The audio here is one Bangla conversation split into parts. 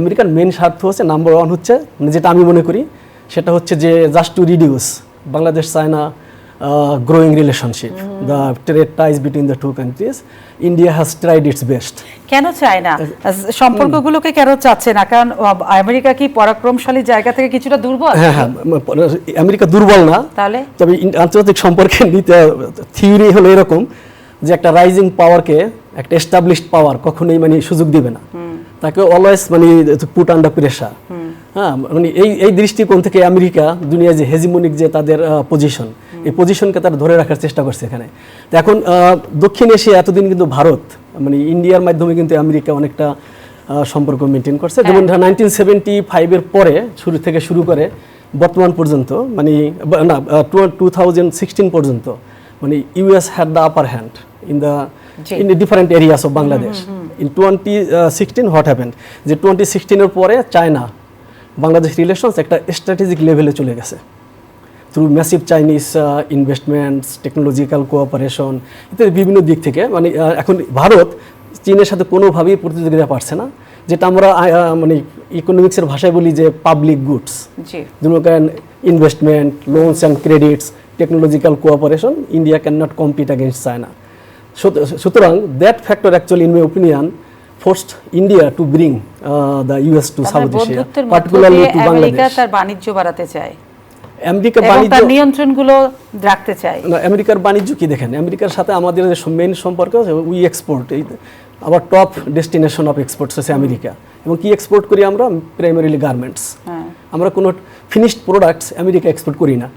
আমেরিকার মেন স্বার্থ হচ্ছে নাম্বার ওয়ান হচ্ছে মানে যেটা আমি মনে করি সেটা হচ্ছে যে just to reduce Bangladesh China growing relationship the trade ties between the two countries India has tried its best কেন চায় না সম্পর্কগুলোকে কেন চাচ্ছে না? কারণ আমেরিকা কি পরাক্রমশালী জায়গা থেকে কিছুটা দুর্বল? হ্যাঁ হ্যাঁ আমেরিকা দুর্বল না। তাহলে? তবে আন্তর্জাতিক সম্পর্কে নিতে থিওরি হলো এরকম যে একটা রাইজিং পাওয়ারকে একটা এস্টাবলিশড পাওয়ার কখনোই মানে সুযোগ দিবে না। তাকে অলওয়েজ মানে পুট আন্ডার প্রেশার হ্যাঁ মানে এই এই দৃষ্টিকোণ থেকে আমেরিকা দুনিয়া যে হেজিমনিক যে তাদের পজিশন এই পজিশনকে তারা ধরে রাখার চেষ্টা করছে এখানে। তো এখন দক্ষিণ এশিয়া এতদিন কিন্তু ভারত মানে ইন্ডিয়ার মাধ্যমে কিন্তু আমেরিকা অনেকটা সম্পর্ক মেনটেন করছে। যেমন নাইনটিন সেভেন্টি ফাইভের পরে শুরু থেকে শুরু করে বর্তমান পর্যন্ত মানে না টু থাউজেন্ড সিক্সটিন পর্যন্ত মানে US had the upper hand in the. In different areas of Bangladesh in twenty sixteen what happened যে টোয়েন্টি সিক্সটিনের পরে চায়না বাংলাদেশ রিলেশনস একটা স্ট্র্যাটেজিক লেভেলে চলে গেছে। Through massive Chinese investments technological cooperation ইত্যাদি বিভিন্ন দিক থেকে মানে এখন ভারত চীনের সাথে কোনোভাবেই প্রতিযোগিতা পারছে না। যেটা আমরা মানে ইকোনমিক্সের ভাষায় বলি যে পাবলিক গুডস যেমন investment loans and credits technological cooperation India can not compete against China সুতরাং that factor actually in my opinion forced India to bring the US to South Asia particularly to America Bangladesh তার বাণিজ্য বাড়াতে চায়। আমেরিকা বাণিজ্য তার নিয়ন্ত্রণগুলো রাখতে চায়। না, আমেরিকার বাণিজ্য কি দেখেন? আমেরিকার সাথে আমাদের যে মেইন সম্পর্ক আছে উই এক্সপোর্ট এই আবার টপ ডেস্টিনেশন অফ এক্সপোর্টস হচ্ছে আমেরিকা। এবং কি এক্সপোর্ট করি আমরা? প্রাইমারিলি গার্মেন্টস হ্যাঁ। আমরা কোনো ফিনিশড প্রোডাক্টস আমেরিকা এক্সপোর্ট করি না।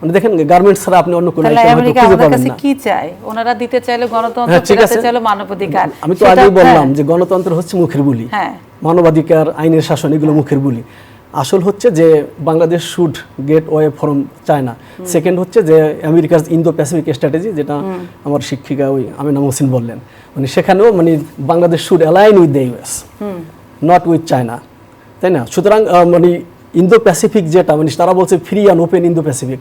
মানে দেখেন গার্মেন্টস ছাড়া আপনি অন্য কোনো item হয়তো আমেরিকা খুঁজে পাবেন কাছে না। কি চায়? ওনারা দিতে চাইলে গণতন্ত্র হ্যাঁ ঠিক চাইলে মানবাধিকার। আমি তো আগেই বললাম হ্যাঁ, যে গণতন্ত্র হচ্ছে মুখের বুলি। হ্যাঁ। মানবাধিকার আইনের শাসন এগুলো মুখের বুলি। আসল হচ্ছে যে Bangladesh should get way from China second হচ্ছে যে আমেরিকার ইন্দো প্যাসিফিক স্ট্র্যাটেজি যেটা আমার শিক্ষিকা ওই আমিনা মোসিন বললেন। মানে সেখানেও মানে Bangladesh should align with the US not with China তাই না? সুতরাং মানে ইন্দো প্যাসিফিক যেটা মানে তারা বলছে free and open Indo Pacific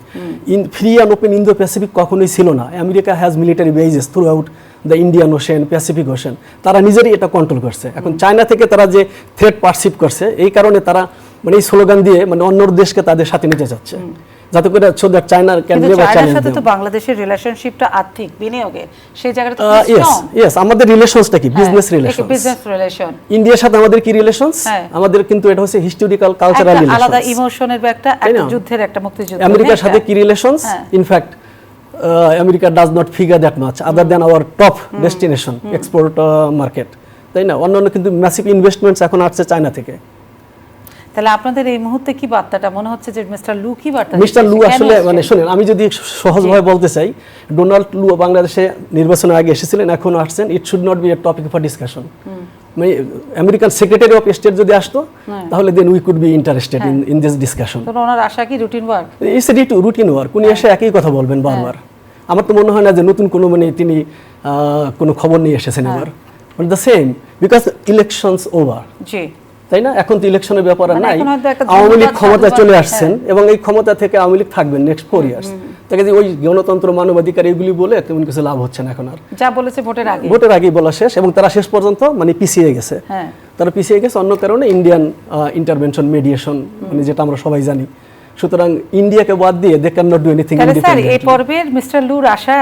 in free and open Indo Pacific কখনোই ছিল না। America has military bases throughout the Indian ocean Pacific ocean তারা নিজেরই এটা কন্ট্রোল করছে। এখন চায়না থেকে তারা যে থ্রেট পার্সিভ করছে এই কারণে তারা মানে এই স্লোগান দিয়ে মানে অন্য দেশকে তাদের সাথে নিতে চাচ্ছে। যাতে করে so that China can never challenge সাথে তো বাংলাদেশের রিলেশনশিপটা আর্থিক বিনিয়োগের সেই জায়গাটা তো ইয়েস ইয়েস আমাদের রিলেশনসটা কি? বিজনেস রিলেশন বিজনেস রিলেশন ইন্ডিয়ার সাথে আমাদের কি রিলেশনস হ্যাঁ। আমাদের কিন্তু এটা হচ্ছে হিস্টোরিক্যাল কালচারাল একটা আলাদা ইমোশনের একটা একটা যুদ্ধের একটা মুক্তিযুদ্ধ আমেরিকার হ্যাঁ, সাথে কি রিলেশনস হ্যাঁ। In fact America does not figure that much other than our top destination export market তাই না? অন্যান্য কিন্তু ম্যাসিভ ইনভেস্টমেন্টস এখন আসছে চায়না থেকে। তাহলে আপনাদের এই মুহূর্তে কি বার্তাটা? মনে হচ্ছে যে মিস্টার লু কি বার্তা মিস্টার লু আসলে মানে শুনেন আমি যদি সহজভাবে বলতে চাই ডোনাল্ড লু বাংলাদেশে নির্বাচনের আগে এসেছিলেন এখন আসছেন। It should not be a topic for discussion মানে আমেরিকান সেক্রেটারি অফ স্টেট যদি আসতো তাহলে then we could be interested in in this discussion তো ওনার আশা কি routine work it's a routine work উনি এসে একই কথা বলবেন বারবার। আমার তো মনে হয় না যে নতুন কোনো মানে তিনি কোনো খবর নিয়ে এসেছেন এবার। The same because elections over জি। তাই না? এখন তো ইলেকশনের ব্যাপার মানে নাই। আওয়ামী লীগ ক্ষমতা চলে। আসছেন এবং এই ক্ষমতা থেকে আওয়ামী লীগ থাকবেন নেক্সট ফোর ইয়ার্স তাকে যে ওই গণতন্ত্র মানবাধিকার এগুলি বলে তেমন কিছু লাভ হচ্ছে না এখন আর। যা বলেছে ভোটের আগে। ভোটের আগেই বলা শেষ এবং তারা শেষ পর্যন্ত মানে পিছিয়ে গেছে। হ্যাঁ। তারা পিছিয়ে গেছে অন্য কারণে ইন্ডিয়ান ইন্টারভেনশন মেডিয়েশন মানে যেটা আমরা সবাই জানি। সুতরাং ইন্ডিয়াকে বাদ দিয়ে they can not do anything sir এই পর্বের মিস্টার লুর আশা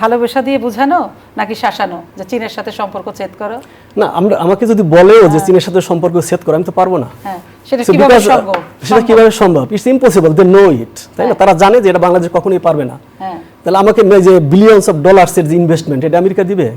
ভালোবাসা দিয়ে বোঝানো নাকি শাসানো? যে চীনের সাথে সম্পর্ক ছেদ করো? না আমরা আমাকে যদি বলেও যে চীনের সাথে সম্পর্ক ছেদ করো আমি তো পারব না। হ্যাঁ সেটা কীভাবে সম্ভব? সেটা কীভাবে সম্ভব? It's impossible they know it তাই না? তারা জানে যে এটা বাংলাদেশ কখনোই পারবে না। হ্যাঁ। তাহলে আমাকে যে বিলিয়নস অফ ডলার্স এর যে ইনভেস্টমেন্ট এটা আমেরিকা দিবে?